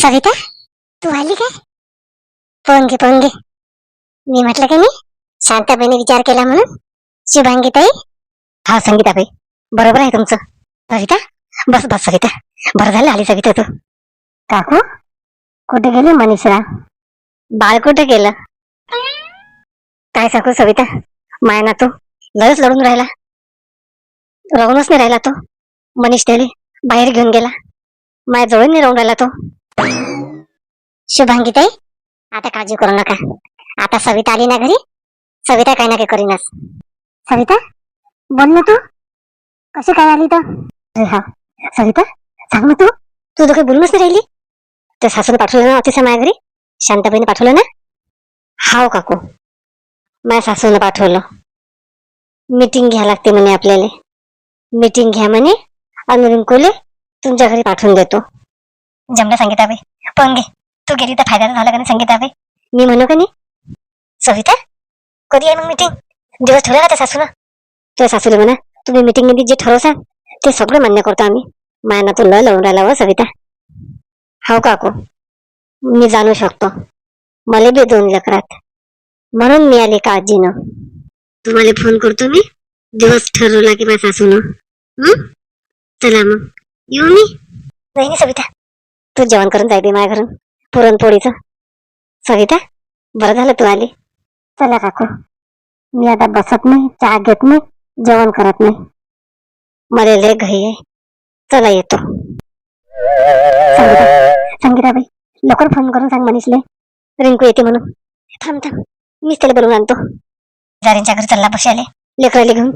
सविता तू आली काय? फोन घे फोन घे. मी म्हटलं की नाही शांताबाईने विचार केला म्हणून. शुभांगी ताई हा संगीताबाई. बरोबर आहे तुमचं. सविता बस बस सविता. बरं झालं आली सविता तू. काकू कुठे गेली मनीषा? बाळ कुठे गेलं? काय सांगू सविता? माया ना तू लयच लढून राहिला. राहूनच नाही राहिला तो. मनीष त्याने बाहेर घेऊन गेला. माझ्या जवळ नाही राहून राहिला तो. शुभांगी ताई आता काळजी करू नका. आता सविता आली ना घरी? सविता काय ना काय करीनच. सविता बोल ना तू. कशी काय आली तर? हा सविता सांग ना तू. तू तर काही बोलूनच नाही राहिली? तर सासूने पाठवलं ना अतिशय माझ्या घरी? शांताबाईने पाठवलं ना? हाव काकू. माझ्या सासूने पाठवलं. मीटिंग घ्या लागते म्हणे आपल्याला. मीटिंग घ्या म्हणे. आणि तुमच्या घरी पाठवून देतो. जमलं संगीताबाई पण घे. तू गेली तर फायदा झाला का नाही संगीताबाई मी म्हणू का नाही? सविता कधी आहे मग मीटिंग दिवस ठेवला का त्या सासूला त्या सासूला म्हणा तुम्ही मीटिंगमध्ये जे ठरवसाल ते सगळं मान्य करतो आम्ही. मायना तुला लावून राहिला व सविता. हो काकू? मी जाणू शकतो. मला बी दोन लेकरात म्हणून मी आले काळजीनं तुम्हाला फोन करतो मी. दिवस ठरवला की माझ्या सासूनं. हं? चला मग. येऊ मी. नाही नाही सविता. तू जेवण करून जाय बे माझ्या घरून. पुरणपोळीचं. सविता बरं झालं तू आली. चला काकू. मी आता बसत नाही चहा घेत नाही जेवण करत नाही. मला लय घाई आहे. चला येतो. संगीता संगीताबाई लवकर फोन करून सांग मनीषले रिंकू येते म्हणून. थांब थांब. मीच त्याला बोलून आणतो. जारींच्या घरी चालला बशाले लेकराले घेऊन.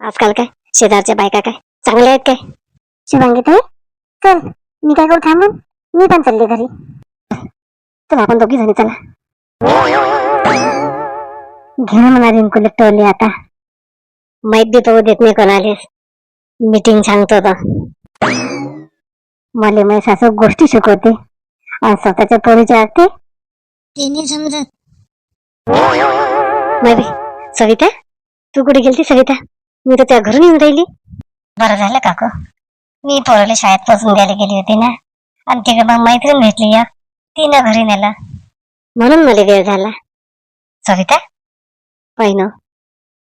आजकाल काय? शेजारच्या बायका काय? चांगल्या आहेत काय? शिवांगी ताई चल. मी काय करू थांबून मी पण चालले घरी. चल आपण दोघी जणी चला. घे ना म्हणा रिंकूला टोले आता. माहीत पाहू देत नाही कोणालेच मीटिंग सांगतो तर मला माझी सासू गोष्टी शिकवते. आणि स्वतःच्या पोरीच्या आगते ते नाही समजत सविता? तू कुठे गेलती सविता? मी तर त्या घरून येऊन राहिली. बरं झालं काकू. मी पोराला शाळेत पोचून द्यायला गेली होती ना. आणि तिकडे मग मैत्रीण भेटली या. तिनं घरी नेला. म्हणून मला वेळ झाला. सविता? पहिन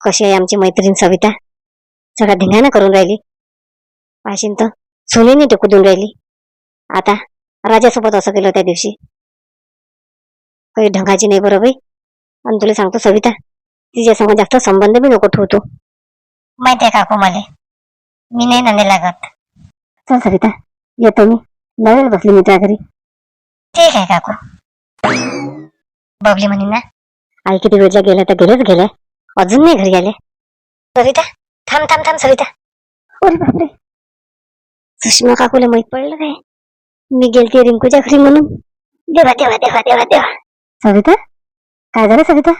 कशी आहे आमची मैत्रीण सविता? सगळा धिंगाणा करून राहिली. पाशीन तर सुनेने टेकू देऊन राहिली. आता राजासोबत असं केलं त्या दिवशी. काही ढंगाची नाही बरोबर आणि तुला सांगतो सविता तिच्यासमोर जास्त संबंध बी नको ठेवतो माहितीये काकू मला मी नाही नाणे लागत. चल सविता येतो मी. लवेल बसली मी त्या घरी. ठीक आहे काकू? बबली म्हणे ना. आई किती वेळच्या गेल्या तर गेलेच गेल्या. अजून नाही घरी आले. सविता थांब थांब थांब सविता. अरे बापरे. सुषमा काकूला माहीत पडलं काय? मी गेलते रिंकूच्या घरी म्हणून. देवा देवा देवा देवा देवा. सविता? काय झालं सविता?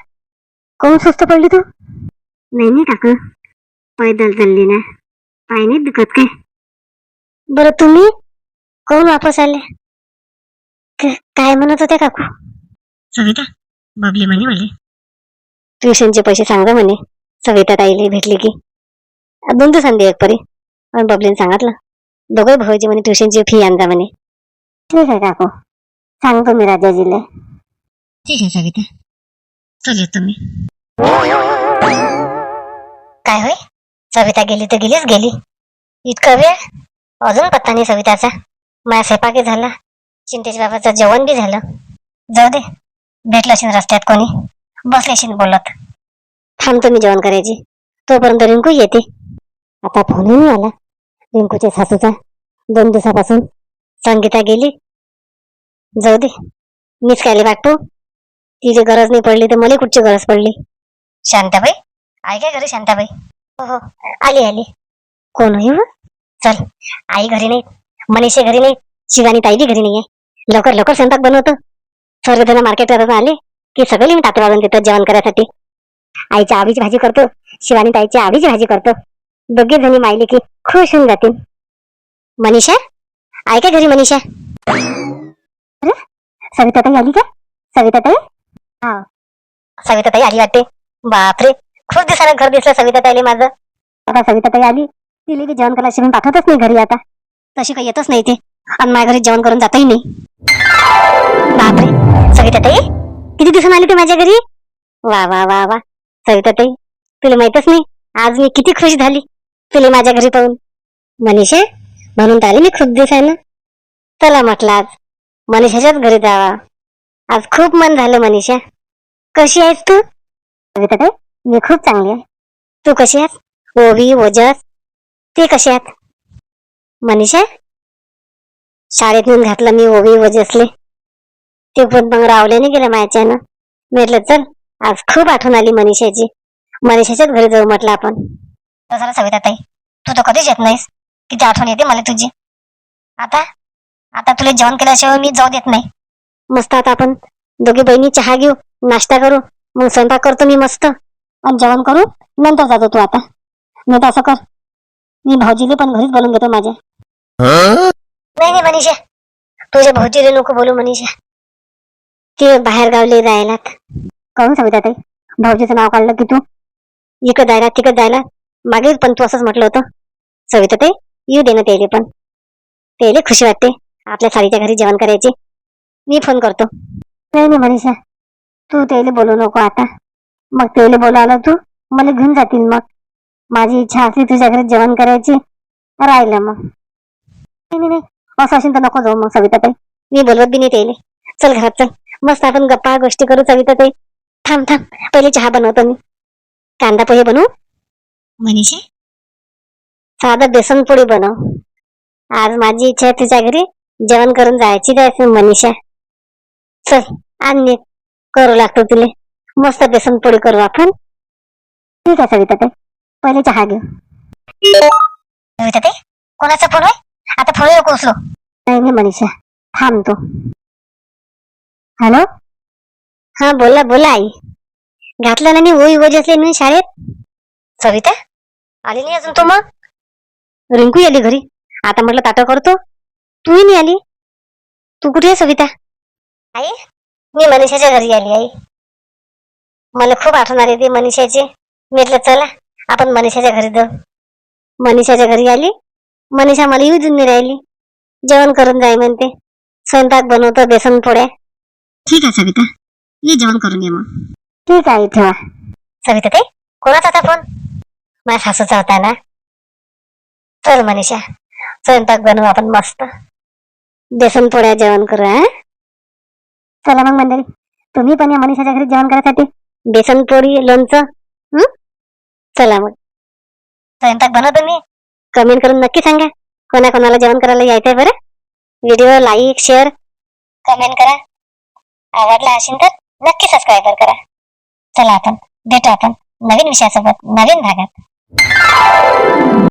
कोण सुस्त पडली तू? नाही नाही काकू. पैदल चालली ना. पाय नाही दुखत काय? बरं तुम्ही? कोण वापस आले? क- काय म्हणत होते काकू? सविता बबली म्हणे मला. ट्युशनचे पैसे सांगा म्हणे. सविता ताईला भेटली की. दोन दिवसांनी एक परी पण बबलीने सांगितलं. दोघे भाऊजी म्हणे ट्युशनची फी आणता म्हणे. ठीक आहे काकू. सांगतो मी राजाजीला. ठीक आहे सविता. चल येतो मी. काय होय? सविता गेली तर गेलीच गेली. इतका वेळ? अजून पत्ता नाही सविताचा. माझा स्वयंपाकी झाला. चिंतेच्या बाबाचं जेवण बी झालं. जाऊ दे. भेटलं असेल रस्त्यात कोणी. बसले असेल बोलत. थांबतो मी जेवण करायची. तोपर्यंत रिंकू येते. आता फोनही आला. रिंकूच्या सासूचा दोन दिवसापासून संगीता गेली. जाऊ दे. मीच कायले वाटतो. तिची गरज नाही पडली तर मला कुठची गरज पडली? शांताबाई? आई काय घरी शांताबाई? हो हो. आली आली. कोण होई चल आई घरी नाही मनीषे घरी नाही शिवानी ताई बी घरी नाहीये. लवकर लवकर स्वयंपाक बनवतो. सर्वजण मार्केटवर आले की सगळे मी ताट वाजून देतो जेवण करायसाठी. आईच्या आबीची भाजी करतो शिवानी ताईची आबीची भाजी करतो. दोघे जणी मायले की खुश होऊन जातील. मनीषा आहे का घरी मनीषा. सविता ताई आली का? सविता ताई हा सविता ताई आली वाटते. बापरे खूप दिवसानं घर दिसलं सविता ताईले माझं. आता सविता ताई आली. तिला की जेवण करायला शिवून पाठवतच नाही घरी आता. तशी काही येतच नाही ते आणि माझ्या घरी जेवण करून जाताही नाही. बापरे सविता ताई किती दिवसांनी आली तू माझ्या घरी? वा वा वा वा. सविता ताई तुला माहितच नाही आज मी किती खुश झाली. तुला माझ्या घरी पाहून. मनीषा म्हणून तर आली मी खूप दिवसानं. चला म्हटलं आज. मनीषाच्याच घरी जावा. आज खूप मन झालं मनीषा. कशी आहेस तू? सविता ताई मी खूप चांगली आहे. तू कशी आहेस? ओवी ओजस ते कसे आहेत? मनीषा शाळेत नेऊन घातलं मी ओवी वजसले ते पण मग रावल्याने गेलं माझ्यानं म्हटलं चल आज खूप आठवण आली मनीषाची. मनीषाच्याच घरी जाऊ म्हटलं आपण. तसं सविता ताई तू तर कधीच येत नाहीस. किती आठवण येते मला तुझी. आता आता तुला जेवण केल्याशिवाय मी जाऊ देत नाही. मस्त आता आपण दोघी बहिणी चहा घेऊ नाश्ता करू मग स्वयंपाक करतो मी मस्त. आणि जेवण करू नंतर जातो तू आता. नाही तर असं कर मी भाऊजीले पण घरीच बोलून घेतो माझ्या नाही नाही मनीषा. तुझ्या भाऊजीले नको बोलू मनीषा. ते बाहेर गावले राहिलात कहून सविता ताई? भाऊजीचं नाव काढलं की तू? इकडं जायला तिकडं जायला. मागे पण तू असंच म्हटलं होतं. सविता ताई येऊ दे ना त्याले पण. त्याले खुशी वाटते आपल्या साडीच्या घरी जेवण करायचे. मी फोन करतो. नाही नाही मनीषा. तू त्याले बोलू नको आता. मग त्याले बोलावला तू मला घेऊन जातील मग. माझी इच्छा असली तुझ्या घरी जेवण करायची. राहिलं मग. नाही नाही, असं असेल तर नको जाऊ मग सविता ताई मी बोलवत बी नाही त्याले. चल घरात चल. मस्त आपण गप्पा गोष्टी करू सविता ताई थांब थांब. पहिले चहा बनवतो मी. कांदा पोहे बनवू? मनीषा? साधं बेसन पोळी बनव. आज माझी इच्छा आहे तुझ्या घरी जेवण करून जायची जायचं मनीषा. चल आणि करू लागतो तुले. मस्त बेसन पोळी करू आपण. ठीक आहे सविता ताई पहिले चहा घेऊ. सविता ताई कोणाचा फोन आहे आता फोन उचलो? नाही नाही मनीषा. थांबतो हॅलो? हा बोला बोला आई. घातलं ना मी होई वजसले म्हणून शाळेत. सविता? आली नाही अजून तो मग? रिंकू आली घरी. आता म्हटलं ताटं करतो. तूही नाही आली? तू कुठे आहे सविता? आई मी मनीषाच्या घरी आली आई. मला खूप आठवण आली ती मनीषाची. मी म्हटलं चला. आपण मनीषाच्या घरी जाऊ. मनीषाच्या घरी आली. मनीषा मला येऊ देऊन नाही राहिली. जेवण करून जाय म्हणते. स्वयंपाक बनवतो बेसन पोळ्या. ठीक आहे सविता. ये जेवण करून ये मग. ठीक आहे ठेवा सविता ते कोणाचा होता फोन? माझ्या सासूचा होता ना? चल मनीषा स्वयंपाक बनवू आपण मस्त. बेसन पोळ्या जेवण करू हा? चला मग मंडळी तुम्ही पण या मनीषाच्या घरी जेवण करायसाठी. बेसन पोळी लोणचं हं? चला मग. स्वयंपाक बनवतो मी. कमेंट करून नक्की सांगा. कोणा कोणाला जेवण करायला यायचंय बरं? व्हिडिओ लाईक शेअर कमेंट करा. आवडला असेल तर नक्की सबस्क्राईब करा. चला आपण भेटू आपण नवीन विषयासोबत नवीन भागात.